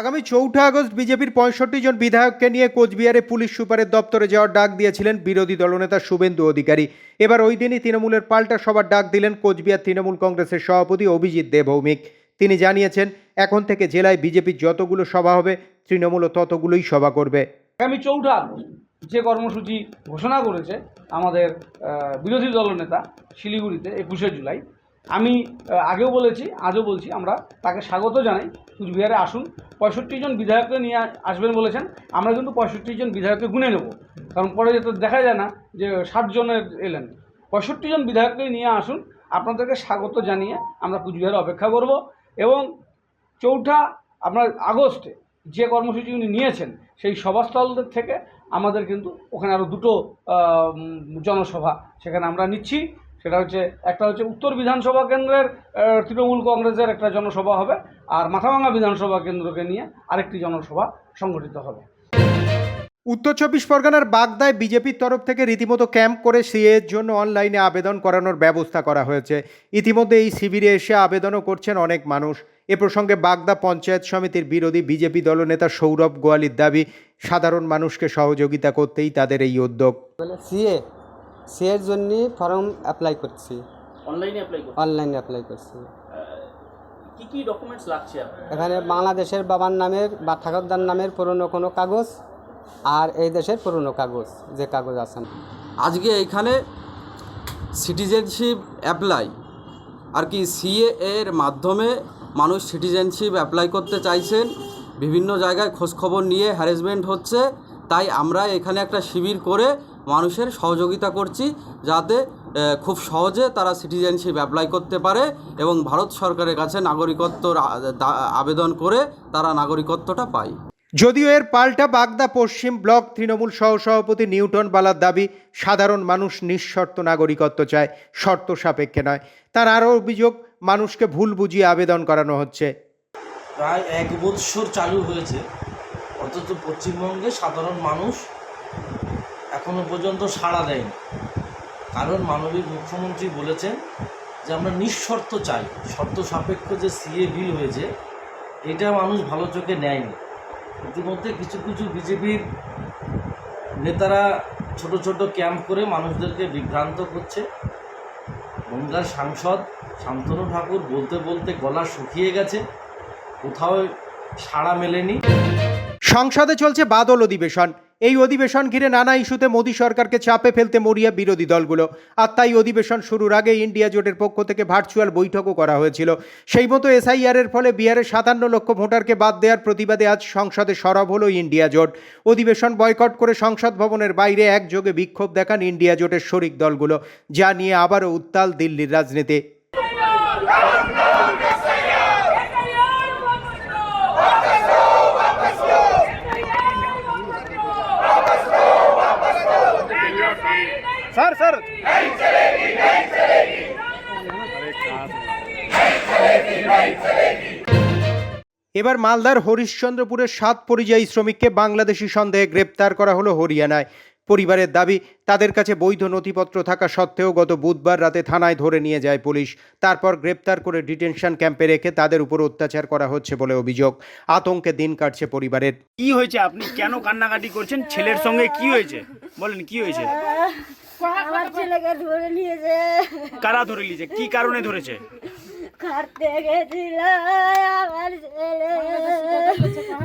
আগামী চৌঠা আগস্ট বিজেপির পঁয়ষট্টি জন বিধায়ককে নিয়ে কোচবিহারে পুলিশ সুপারের দপ্তরে যাওয়ার ডাক দিয়েছিলেন বিরোধী দলনেতা শুভেন্দু অধিকারী। এবার ওই দিনই তৃণমূলের পাল্টা সবার ডাক দিলেন কোচবিহার তৃণমূল কংগ্রেসের সভাপতি অভিজিৎ দেবভৌমিক তিনি জানিয়েছেন, এখন থেকে জেলায় বিজেপির যতগুলো সভা হবে, তৃণমূলও ততগুলোই সভা করবে। আগামী চৌঠা যে কর্মসূচি ঘোষণা করেছে আমাদের বিরোধী দলনেতা শিলিগুড়িতে একুশে জুলাই আমি আগেও বলেছি, আজও বলছি, আমরা তাকে স্বাগত জানাই। কুচবিহারে আসুন, পঁয়ষট্টি জন বিধায়ককে নিয়ে আসবেন বলেছেন, আমরা কিন্তু পঁয়ষট্টি জন বিধায়ককে গুনে নেব। কারণ পরে যেতে দেখা যায় না যে ষাট জনের এলেন। পঁয়ষট্টি জন বিধায়ককে নিয়ে আসুন, আপনাদেরকে স্বাগত জানিয়ে আমরা কুচবিহারে অপেক্ষা করব এবং চৌঠা আপনার আগস্টে যে কর্মসূচি উনি নিয়েছেন, সেই সভাস্থলদের থেকে আমাদের কিন্তু ওখানে আরও দুটো জনসভা সেখানে আমরা নিচ্ছি। সেটা হচ্ছে একটা হচ্ছে উত্তর বিধানসভা কেন্দ্রের তৃণমূল কংগ্রেসের একটা জনসভা হবে আর মাথাভাঙা বিধানসভা কেন্দ্রকে নিয়ে আরেকটি জনসভা সংগঠিত হবে। উত্তর চব্বিশ পরগনার বাগদায় বিজেপির তরফ থেকে রীতিমতো ক্যাম্প করে সিএর জন্য অনলাইনে আবেদন করানোর ব্যবস্থা করা হয়েছে। ইতিমধ্যে এই শিবিরে এসে আবেদনও করছেন অনেক মানুষ। এ প্রসঙ্গে বাগদা পঞ্চায়েত সমিতির বিরোধী বিজেপি দলনেতা সৌরভ গোয়ালির দাবি সাধারণ মানুষকে সহযোগিতা করতেই তাদের এই উদ্যোগ। বলে সিএ সিএর জন্য ফর্ম অ্যাপ্লাই করছি অনলাইনে অ্যাপ্লাই করতে অনলাইনে অ্যাপ্লাই করছি। কি কি ডকুমেন্টস লাগছে আপনার? এখানে বাংলাদেশের বাবার নামের বা ঠাকুরদার নামের পুরনো কোনো কাগজ আর এই দেশের পুরনো কাগজ যে কাগজ আছেন আজকে এখানে সিটিজেনশিপ অ্যাপ্লাই আর কি সিএ এর মাধ্যমে মানুষ সিটিজেনশিপ অ্যাপ্লাই করতে চাইছেন। বিভিন্ন জায়গায় খোঁজখবর নিয়ে হ্যারাসমেন্ট হচ্ছে। তাই আমরা এখানে একটা শিবির করে মানুষের সহযোগিতা করছি যাতে খুব সহজে তারা সিটিজেনশিপ অ্যাপ্লাই করতে পারে এবং ভারত সরকারের কাছে দা- আবেদন করে তারা নাগরিকত্বটা পায়। যদিও এর পাল্টা বাগদা পশ্চিম ব্লক তৃণমূল সহসভাপতি নিউটন বালার দাবি সাধারণ মানুষ নিঃশর্ত নাগরিকত্ব চায় শর্ত সাপেক্ষে নয়। তার আরও অভিযোগ মানুষকে ভুল বুঝিয়ে আবেদন করানো হচ্ছে। প্রায় এক বৎসর চালু হয়েছে। অথচ পশ্চিমবঙ্গে সাধারণ মানুষ এখনও পর্যন্ত সাড়া দেয়নি। কারণ মাননীয় মুখ্যমন্ত্রী বলেছেন যে আমরা নিঃশর্ত চাই, শর্ত সাপেক্ষ যে সিএ বিল হয়েছে, এটা মানুষ ভালো চোখে নেয়নি। ইতিমধ্যে কিছু কিছু বিজেপির নেতারা ছোট ছোট ক্যাম্প করে মানুষদেরকে বিভ্রান্ত করছে। গঙ্গার সাংসদ শান্তনু ঠাকুর বলতে বলতে গলা শুকিয়ে গেছে, কোথাও সাড়া মেলেনি। সংসদে চলছে বাদল অধিবেশন। এই অধিবেশন ঘিরে নানা ইস্যুতে মোদী সরকারকে চাপে ফেলতে মরিয়া বিরোধী দলগুলো। আর তাই অধিবেশন শুরুর আগে ইন্ডিয়া জোটের পক্ষ থেকে ভার্চুয়াল বৈঠকও করা হয়েছিল। সেই মতো এসআইআর এর ফলে বিহারের সাতান্ন লক্ষ ভোটারকে বাদ দেওয়ার প্রতিবাদে আজ সংসদে সরব হলো ইন্ডিয়া জোট। অধিবেশন বয়কট করে সংসদ ভবনের বাইরে একযোগে বিক্ষোভ দেখান ইন্ডিয়া জোটের শরিক দলগুলো, যা নিয়ে আবারও উত্তাল দিল্লির রাজনীতি। স্যার चलेगी এবার মালদার হরিশ্চন্দ্রপুরের সাত পরিযায়ী শ্রমিককে বাংলাদেশি সন্দেহে গ্রেপ্তার করা হলো হরিয়ানায়। পরিবারের দাবি তাদের কাছে বৈধ নথিপত্র থাকা সত্ত্বেও গত বুধবার রাতে থানায় ধরে নিয়ে যায় পুলিশ। তারপর গ্রেপ্তার করে ডিটেনশন ক্যাম্পে রেখে তাদের উপর অত্যাচার করা হচ্ছে বলে অভিযোগ। আতঙ্কে দিন কাটছে পরিবারের। কি হয়েছে আপনি? কেন কান্নাকাটি করছেন? ছেলের সঙ্গে কি হয়েছে? বলেন কি হয়েছে? আমার ছেলেকে ধরে নিয়েছে। কারা ধরে নিয়েছে? কি কারণে ধরেছে? কাটতে গেছিল আমার ছেলে।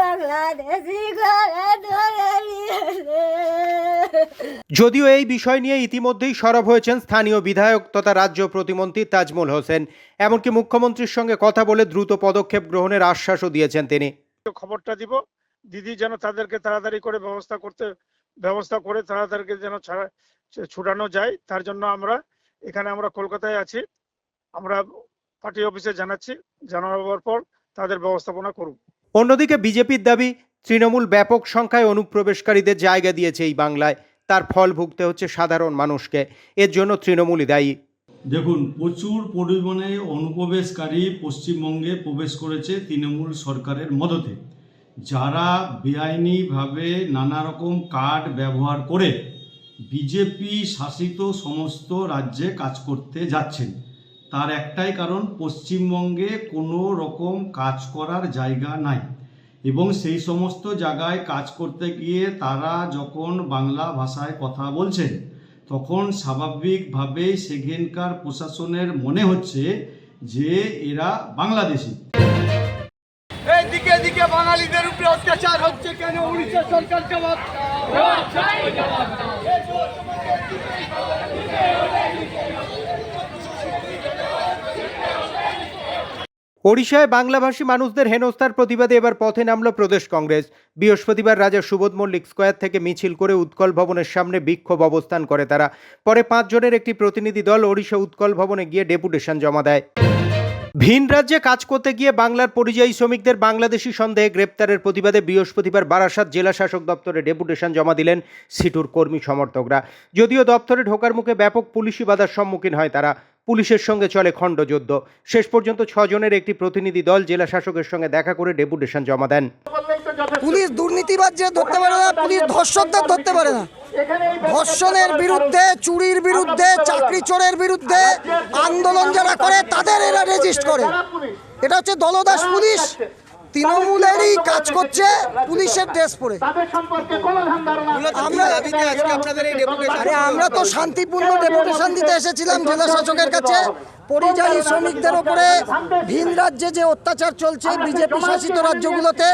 বাংলাদেশি ঘরে ধরে নিয়েছে। যদিও এই বিষয় নিয়ে ইতিমধ্যেই সরব হয়েছেন স্থানীয় বিধায়ক তথা রাজ্য প্রতিমন্ত্রী তাজমুল হোসেন। এমনকি মুখ্যমন্ত্রীর সঙ্গে কথা বলে দ্রুত পদক্ষেপ গ্রহণের আশ্বাসও দিয়েছেন তিনি। খবরটা দিব। দিদি যেন তাদেরকে তাড়াতাড়ি করে ব্যবস্থা করতে ব্যবস্থা করে তাড়াতাড়ি যেন ছাড়া ছুটানো যায়। তার জন্য আমরা এখানে আমরা কলকাতায় আছি। আমরা পার্টি অফিসে জানাচ্ছি জানানোর পর তাদের ব্যবস্থাপনা করুক অন্যদিকে বিজেপির দাবি তৃণমূল ব্যাপক সংখ্যায় অনুপ্রবেশকারীদের জায়গা দিয়েছে এই বাংলায়। তার ফল ভুগতে হচ্ছে সাধারণ মানুষকে। এর জন্য তৃণমূলই দায়ী। দেখুন প্রচুর পরিমাণে অনুপ্রবেশকারী পশ্চিমবঙ্গে প্রবেশ করেছে তৃণমূল সরকারের মদতে। যারা বেআইনিভাবে নানা রকম কার্ড ব্যবহার করে বিজেপি শাসিত সমস্ত রাজ্যে কাজ করতে যাচ্ছেন তার একটাই কারণ পশ্চিমবঙ্গে কোনো রকম কাজ করার জায়গা নাই। এবং সেই সমস্ত জায়গায় কাজ করতে গিয়ে তারা যখন বাংলা ভাষায় কথা বলছেন তখন স্বাভাবিকভাবেই সেখানকার প্রশাসনের মনে হচ্ছে যে এরা বাংলাদেশি। দিকে দিকে বাঙালিদের উপরে অত্যাচার হচ্ছে কেন? উড়িষ্যা সরকার জবাব ওড়িশায় বাংলাভাষী মানুষদের হেনস্থার প্রতিবাদে এবার পথে নামল প্রদেশ কংগ্রেস। বৃহস্পতিবার রাজা সুবোধ মল্লিক স্কোয়ার থেকে মিছিল করে উৎকল ভবনের সামনে বিক্ষোভ অবস্থান করে তারা। পরে পাঁচজনের একটি প্রতিনিধি দল ওড়িশা উৎকল ভবনে গিয়ে ডেপুটেশন জমা দেয়। ভিন রাজ্যে কাজ করতে গিয়ে বাংলার পরিযায়ী শ্রমিকদের বাংলাদেশি সন্দেহে গ্রেপ্তারের প্রতিবাদে বৃহস্পতিবার বারাসাত জেলা শাসক দপ্তরে ডেপুটেশন জমা দিলেন সিটুর কর্মী সমর্থকরা। যদিও দপ্তরে ঢোকার মুখে ব্যাপক পুলিশি বাধার সম্মুখীন হয় তারা। পুলিশের সঙ্গে চলে খণ্ডযুদ্ধ। শেষ পর্যন্ত ছজনের একটি প্রতিনিধি দল জেলা শাসকের সঙ্গে দেখা করে ডেপুটেশন জমা দেন। পুলিশ দুর্নীতিবাদ যে ধরতে পারে না, পুলিশ ধর্ষকদের ধরতে পারে না। ধর্ষণের বিরুদ্ধে, চুরির বিরুদ্ধে, চাকরি চোরের বিরুদ্ধে আন্দোলন যারা করে, তাদের এরা রেজিস্ট করে। এটা হচ্ছে দলদাস পুলিশ। তৃণমূলেরই কাজ করছে পুলিশের ড্রেস পরে। আমরা আমরা তো শান্তিপূর্ণ ডেপুটেশন দিতে এসেছিলাম জেলা শাসকের কাছে। পরিযায়ী শ্রমিকদের ওপরে ভিন রাজ্যে যে অত্যাচার চলছে বিজেপি শাসিত রাজ্যগুলোতে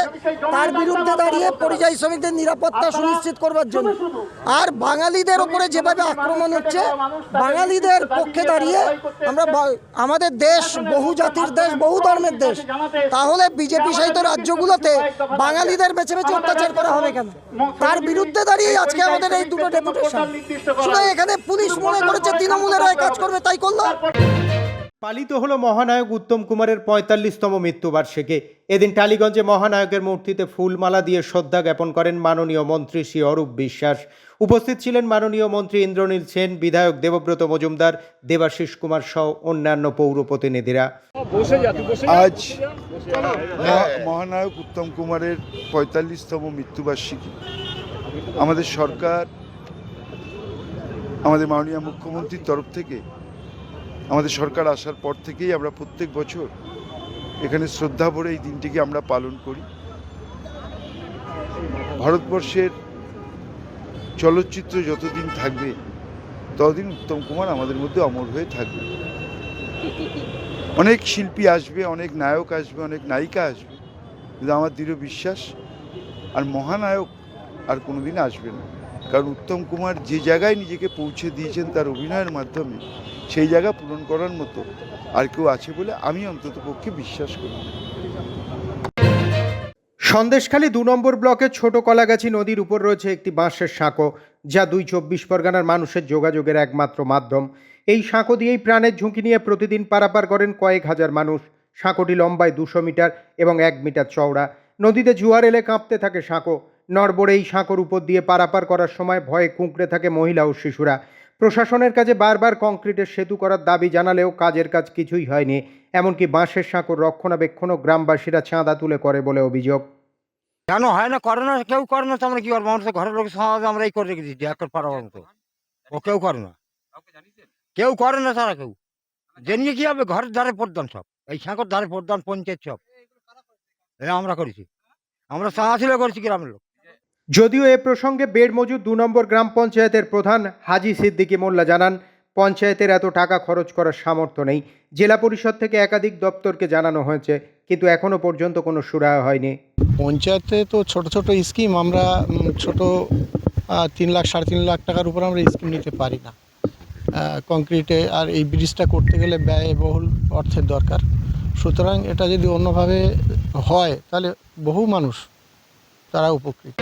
তার বিরুদ্ধে দাঁড়িয়ে পরিযায়ী শ্রমিকদের নিরাপত্তা সুনিশ্চিত করবার জন্য। আর বাঙালিদের ওপরে যেভাবে আক্রমণ হচ্ছে বাঙালিদের পক্ষে দাঁড়িয়ে আমরা আমাদের দেশ বহু জাতির দেশ বহু ধর্মের দেশ। তাহলে বিজেপি শাসিত রাজ্যগুলোতে বাঙালিদের বেছে বেছে অত্যাচার করা হবে কেন? তার বিরুদ্ধে দাঁড়িয়ে আজকে আমাদের এই দুটো ডেপুটেশন। শুধু এখানে পুলিশ মনে করেছে তৃণমূলের হয়ে কাজ করবে তাই করল। পালিত হলো মহানায়ক উত্তম কুমারের পঁয়তাল্লিশতম মৃত্যুবার্ষিকী। এদিন টালিগঞ্জে মহানায়কের মূর্তিতে ফুলমালা দিয়ে শ্রদ্ধা জ্ঞাপন করেন মাননীয় মন্ত্রী শ্রী অরূপ বিশ্বাস। উপস্থিত ছিলেন মাননীয় মন্ত্রী ইন্দ্রনীল সেন বিধায়ক দেবব্রত মজুমদার দেবাশিস কুমার সহ অন্যান্য পৌর প্রতিনিধিরা। আজ মহানায়ক উত্তম কুমারের পঁয়তাল্লিশতম মৃত্যুবার্ষিকী। আমাদের সরকার আমাদের মাননীয় মুখ্যমন্ত্রীর তরফ থেকে আমাদের সরকার আসার পর থেকেই আমরা প্রত্যেক বছর এখানে শ্রদ্ধা ভরে এই দিনটিকে আমরা পালন করি। ভারতবর্ষের চলচ্চিত্র যতদিন থাকবে, ততদিন উত্তম কুমার আমাদের মধ্যে অমর হয়ে থাকবে। অনেক শিল্পী আসবে, অনেক নায়ক আসবে, অনেক নায়িকা আসবে। কিন্তু আমার দৃঢ় বিশ্বাস, আর মহানায়ক আর কোনোদিন আসবে না। কারণ উত্তম কুমার যে জায়গায় নিজেকে পৌঁছে দিয়েছেন তার অভিনয়ের মাধ্যমে, সেই জায়গা পূরণ করার মতো আর কেউ আছে বলে আমি অন্তত পক্ষে বিশ্বাস করি সন্দেশখালী দু নম্বর ব্লকের ছোট কলাগাছি নদীর উপর রয়েছে একটি বাঁশের সাঁকো, যা দুই চব্বিশ পরগনার মানুষের যোগাযোগের একমাত্র মাধ্যম। এই সাঁকো দিয়েই প্রাণের ঝুঁকি নিয়ে প্রতিদিন পারাপার করেন কয়েক হাজার মানুষ। সাঁকোটি লম্বায় দুশো মিটার এবং এক মিটার চওড়া। নদীতে জোয়ার এলে কাঁপতে থাকে সাঁকো। নড়বড়ে এই সাঁকোর উপর দিয়ে পারাপার করার সময় ভয়ে কুঁকড়ে থাকে মহিলা ও শিশুরা। প্রশাসনের কাছে বারবার কংক্রিটের সেতু করার দাবি জানালেও কাজের কাজ কিছুই হয়নি, এমনকি বাঁশের সাঁকোর রক্ষণাবেক্ষণও গ্রামবাসীরা চাঁদা তুলে করে বলে অভিযোগ। কেন হয় না? করে না, কেউ করে না তো আমরা কি করব? আমরা তো ঘরের লোক সমাজ আমরা এই করে রেখে দিচ্ছি একর মতো। ও কেউ করে না। কেউ করে না তারা কেউ। জেনে কি হবে, ঘরের ধারে পড়তাম সব, এই সাঁকর ধারে পড়তাম পঞ্চায়েত সব। এ আমরা করেছি। আমরা সাহা করেছি গ্রামের লোক। যদিও এ প্রসঙ্গে বেড় মজুদ দু নম্বর গ্রাম পঞ্চায়েতের প্রধান হাজি সিদ্দিকী মোল্লা জানান, পঞ্চায়েতের এত টাকা খরচ করার সামর্থ্য নেই। জেলা পরিষদ থেকে একাধিক দপ্তরকে জানানো হয়েছে, কিন্তু এখনও পর্যন্ত কোনো সুরাহা হয়নি। পঞ্চায়েতে তো ছোট ছোট স্কিম, আমরা ছোট তিন লাখ, সাড়ে তিন লাখ টাকার উপর আমরা স্কিম নিতে পারি না। কংক্রিটে আর এই ব্রিজটা করতে গেলে ব্যয়বহুল অর্থের দরকার। সুতরাং এটা যদি অন্যভাবে হয়, তাহলে বহু মানুষ তারা উপকৃত।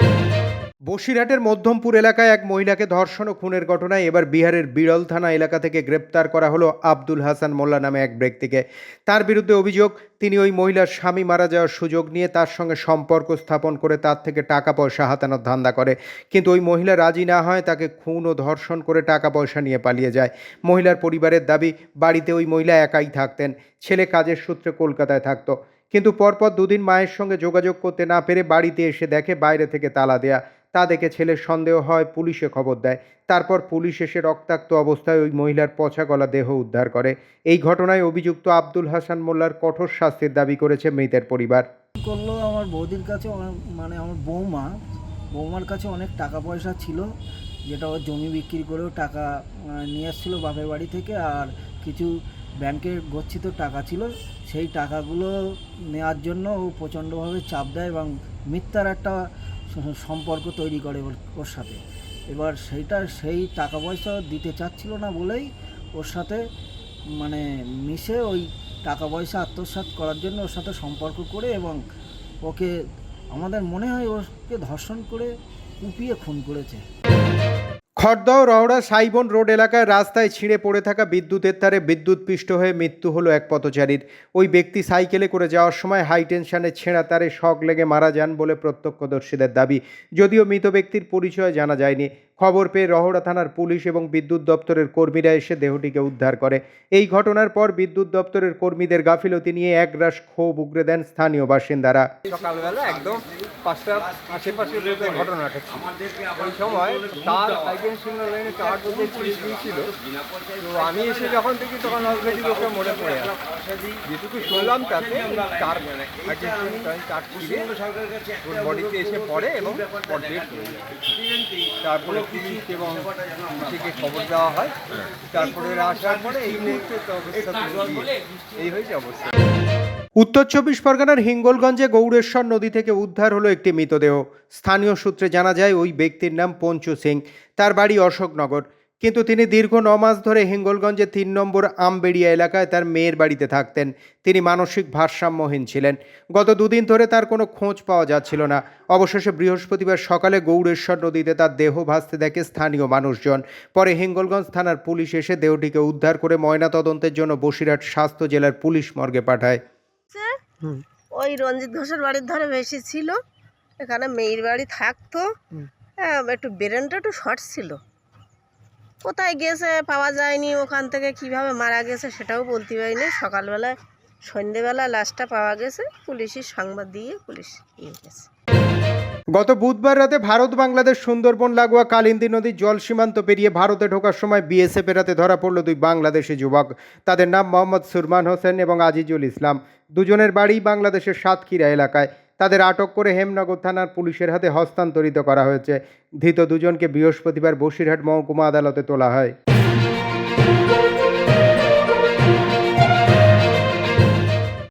বসিরহাটের মধ্যমপুর এলাকায় এক মহিলাকে ধর্ষণ ও খুনের ঘটনায় এবার বিহারের বিরল থানা এলাকা থেকে গ্রেপ্তার করা হলো আব্দুল হাসান মোল্লা নামে এক ব্যক্তিকে। তার বিরুদ্ধে অভিযোগ, তিনি ওই মহিলার স্বামী মারা যাওয়ার সুযোগ নিয়ে তার সঙ্গে সম্পর্ক স্থাপন করে তার থেকে টাকা পয়সা হাতানোর ধান্দা করে। কিন্তু ওই মহিলা রাজি না হয়, তাকে খুন ও ধর্ষণ করে টাকা পয়সা নিয়ে পালিয়ে যায়। মহিলার পরিবারের দাবি, বাড়িতে ওই মহিলা একাই থাকতেন, ছেলে কাজের সূত্রে কলকাতায় থাকতো। কিন্তু পরপর দুদিন মায়ের সঙ্গে যোগাযোগ করতে না পেরে বাড়িতে এসে দেখে বাইরে থেকে তালা দেয়া। তা দেখে ছেলের সন্দেহ হয়, পুলিশে খবর দেয়। তারপর পুলিশ এসে রক্তাক্ত অবস্থায় ওই মহিলার পচা গলা দেহ উদ্ধার করে। এই ঘটনায় অভিযুক্ত আব্দুল হাসান মোল্লার কঠোর শাস্তির দাবি করেছে মৃতের পরিবার। করল আমার বৌদির কাছে মানে আমার বৌমা। বৌমার কাছে অনেক টাকা পয়সা ছিল, যেটা ও জমি বিক্রি করেও টাকা নিয়ে এসেছিল বাপের বাড়ি থেকে। আর কিছু ব্যাংকের গচ্ছিত টাকা ছিল, সেই টাকাগুলো নেওয়ার জন্য ও প্রচণ্ডভাবে চাপ দেয় এবং মিথ্যার একটা সম্পর্ক তৈরি করে ওর- সাথে। এবার সেইটা, সেই টাকা পয়সা দিতে চাচ্ছিল না বলেই ওর সাথে মানে মিশে ওই টাকা পয়সা আত্মসাৎ করার জন্য ওর সাথে সম্পর্ক করে এবং ওকে, আমাদের মনে হয় ওকে ধর্ষণ করে কুপিয়ে খুন করেছে। খড়দহ রহড়া সাইবন রোড এলাকায় রাস্তায় ছিঁড়ে পড়ে থাকা বিদ্যুতের তারে বিদ্যুৎ পিষ্ট হয়ে মৃত্যু হলো এক পথচারীর। ওই ব্যক্তি সাইকেলে করে যাওয়ার সময় হাই টেনশনে ছেঁড়া তারে শক লেগে মারা যান বলে প্রত্যক্ষদর্শীদের দাবি। যদিও মৃত ব্যক্তির পরিচয় জানা যায়নি খবর পেয়ে রহড়া থানার পুলিশ এবং বিদ্যুৎ দপ্তরের কর্মীরা এসে দেহটিকে উদ্ধার করে। এই ঘটনার পর বিদ্যুৎ দপ্তরের কর্মীদের গাফিলতি নিয়ে একরাশ ক্ষোভ উগরে দেন স্থানীয় বাসিন্দারা। সকালবেলা একদম আশেপাশে ঘটনাটা ছিল, ওই সময় তার সিগন্যাল লাইনে মধ্যে ছিঁড়ে দিয়েছিল। তো আমি এসে যখন দেখি তখন অলরেডি লোকে মনে পড়ে যেটুকু শুনলাম তাতে ছিঁড়ে ওর বডিতে এসে পড়ে এবং তারপরে এবং থেকে খবর দেওয়া হয়। তারপরে আসার পরে এই মুহূর্তে এই হয়েছে অবস্থা। উত্তর চব্বিশ পরগনার হিঙ্গলগঞ্জে গৌড়েশ্বর নদী থেকে উদ্ধার হলো একটি মৃতদেহ। স্থানীয় সূত্রে জানা যায়, ওই ব্যক্তির নাম পঞ্চু সিং। তার বাড়ি অশোকনগর। কিন্তু তিনি দীর্ঘ ন মাস ধরে হিঙ্গলগঞ্জের তিন নম্বর আমবেড়িয়া এলাকায় তার মেয়ের বাড়িতে থাকতেন। তিনি মানসিক ভারসাম্যহীন ছিলেন। গত দুদিন ধরে তার কোনো খোঁজ পাওয়া যাচ্ছিল না। অবশেষে বৃহস্পতিবার সকালে গৌড়েশ্বর নদীতে তার দেহ ভাসতে দেখে স্থানীয় মানুষজন পরে হিঙ্গলগঞ্জ থানার পুলিশ এসে দেহটিকে উদ্ধার করে ময়নাতদন্তের জন্য বসিরহাট স্বাস্থ্য জেলার পুলিশ মর্গে পাঠায়। ওই রঞ্জিত ঘোষের বাড়ির ধারে বেশি ছিল। এখানে মেয়ের বাড়ি থাকতো। হ্যাঁ, একটু ব্রেনটা একটু শর্ট ছিল। কোথায় গেছে পাওয়া যায়নি, ওখান থেকে কীভাবে মারা গেছে সেটাও বলতে পারিনি। সকালবেলায় সন্ধেবেলা লাশটা পাওয়া গেছে পুলিশের সংবাদ দিয়ে পুলিশ নিয়ে গেছে। গত বুধবার রাতে ভারত, বাংলাদেশ, সুন্দরবন, লাগোয়া, কালিন্দী নদীর জল সীমান্ত পেরিয়ে ভারতে ঢোকার সময় বিএসএফ এর হাতে ধরা পড়ল দুই বাংলাদেশি যুবক। তাদের নাম মোহাম্মদ সুরমান হোসেন এবং আজিজুল ইসলাম। দুজনের বাড়ি বাংলাদেশের সাতক্ষীরা এলাকায়। তাদের আটক করে হেমনগর থানার পুলিশের হাতে হস্তান্তরিত করা হয়েছে। ধৃত দুজনকে বৃহস্পতিবার বসিরহাট মহকুমা আদালতে তোলা হয়।